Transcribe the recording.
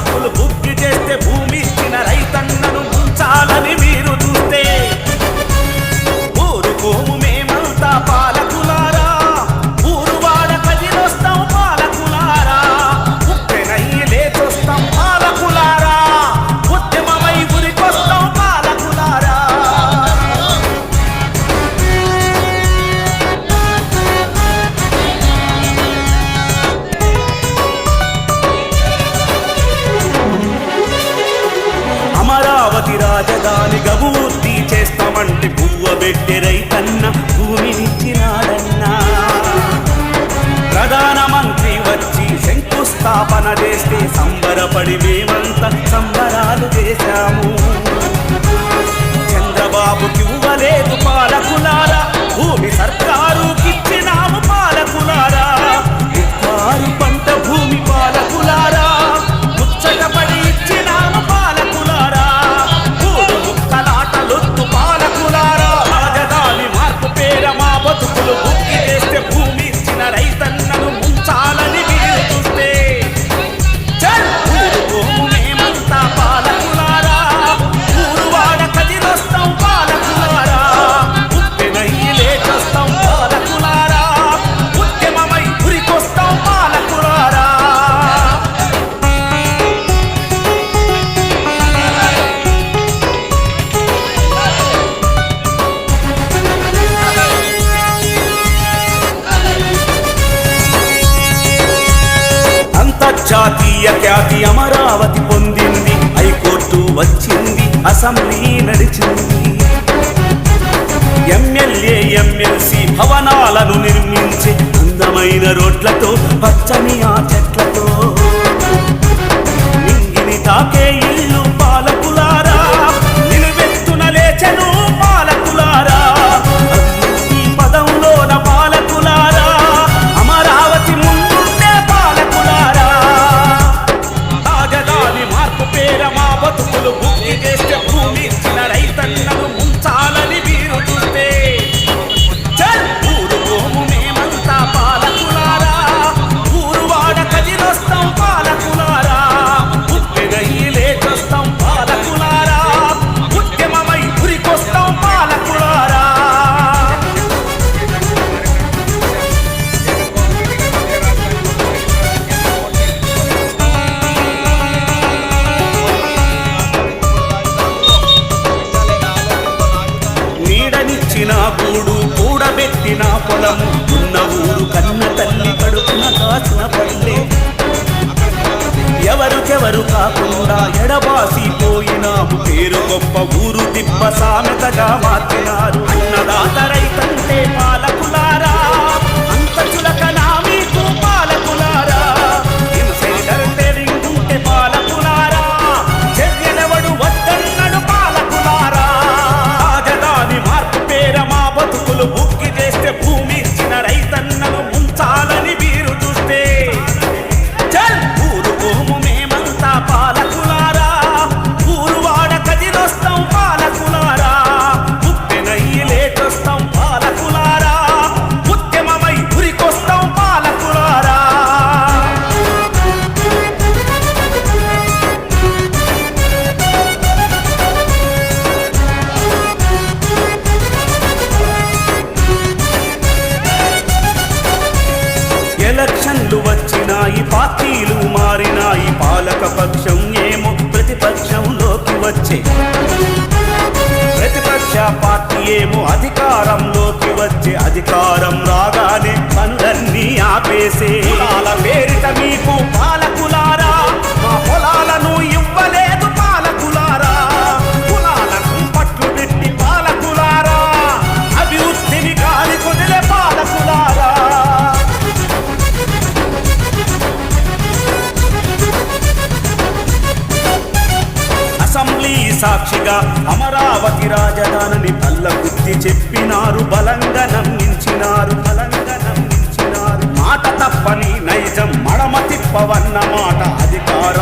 కొలుపు అమరావతి రాజధాని గబూర్తి చేస్తామంటే పువ్వ పెట్టె రైతన్న భూమినిచ్చినాడన్నా. ప్రధానమంత్రి వచ్చి శంకుస్థాపన చేస్తే సంబరపడి మేమంతా సంబర జాతీయ ఖ్యాతి అమరావతి పొందింది. హైకోర్టు వచ్చింది అసెంబ్లీ నడిచింది. ఎమ్మెల్యే ఎమ్మెల్సీ భవనాలను నిర్మించి అందమైన రోడ్లతో పచ్చని ఆ పుట్టిన గూడు కూడబెట్టిన పొలము ఉన్న ఊరు కన్న తల్లి కడుపున కాసిన పల్లె. ఎవరికెవరు కాకుండా ఎడబాసి పోయినా పేరు గొప్ప ఊరు తిప్ప సామెతగా మార్చినారు అన్నదాతరై రైతంటే పాలకులారా. సాక్షిగా అమరావతి రాజధానిని పల్లగుద్ది చెప్పినారు బలంగా నమ్మించినారు బలంగా నమ్మించినారు. మాట తప్పని నైజం మడమ తిప్పవన్న మాట అధికారు